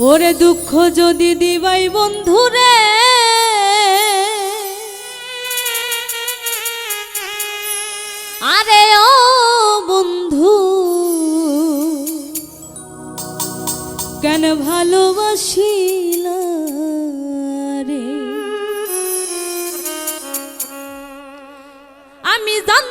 ওরে দুঃখ যদি দিবাই বন্ধুরে আরে ও বন্ধু কেন ভালোবাসি রে? আমি জান